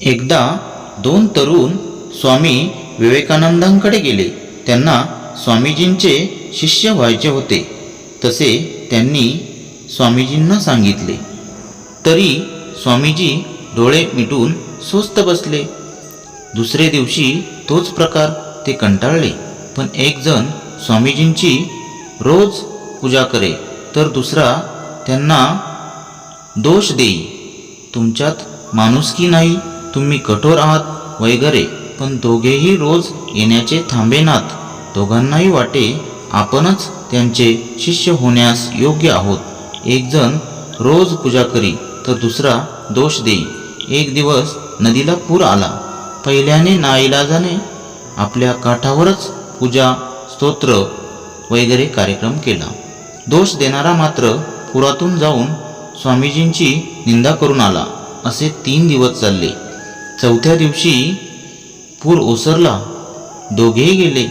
एकदा दोन तरुण स्वामी विवेकानंदांकडे गेले. त्यांना स्वामीजींचे शिष्य व्हायचे होते. तसे त्यांनी स्वामीजींना सांगितले. तरी स्वामीजी डोळे मिटून स्वस्त बसले. दुसरे दिवशी तोच प्रकार ते कंटाळले. पण एक जण स्वामीजींची रोज पूजा करे तर दुसरा त्यांना दोष देई तुमच्यात माणुसकी नाही? तुम्ही कठोर आहात वगैरे पण दोघेही रोज येण्याचे थांबेनात. दोघांनाही वाटे आपणच त्यांचे शिष्य होण्यास योग्य आहोत. एकजण रोज पूजा करी तर दुसरा दोष देई. एक दिवस नदीला पूर आला. पहिल्याने नाईलाजाने आपल्या काठावरच पूजा स्तोत्र वगैरे कार्यक्रम केला. दोष देणारा मात्र पुरातून जाऊन स्वामीजींची निंदा करून आला. असे तीन दिवस चालले. चौथ्या दिवशी पूर ओसरला. दोघेही गेले.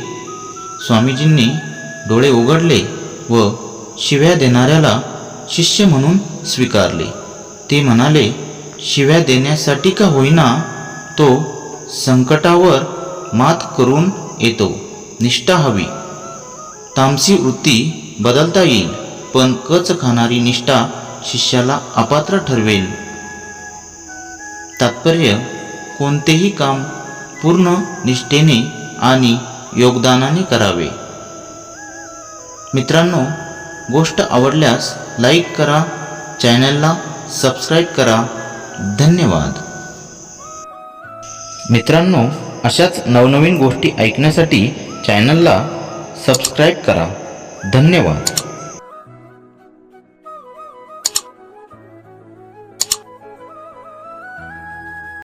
स्वामीजींनी डोळे उघडले व शिव्या देणाऱ्याला शिष्य म्हणून स्वीकारले. ते म्हणाले शिव्या देण्यासाठी का होईना? तो संकटावर मात करून येतो. निष्ठा हवी. तामसी वृत्ती बदलता येईल पण कच खाणारी निष्ठा शिष्याला अपात्र ठरवेल. तात्पर्य कोणतेही काम पूर्ण निष्ठेने आणि योगदानाने करावे. मित्रांनो गोष्ट आवडल्यास लाईक करा चॅनलला सबस्क्राईब करा. धन्यवाद. मित्रांनो अशाच नवनवीन गोष्टी ऐकण्यासाठी चॅनलला सबस्क्राईब करा. धन्यवाद.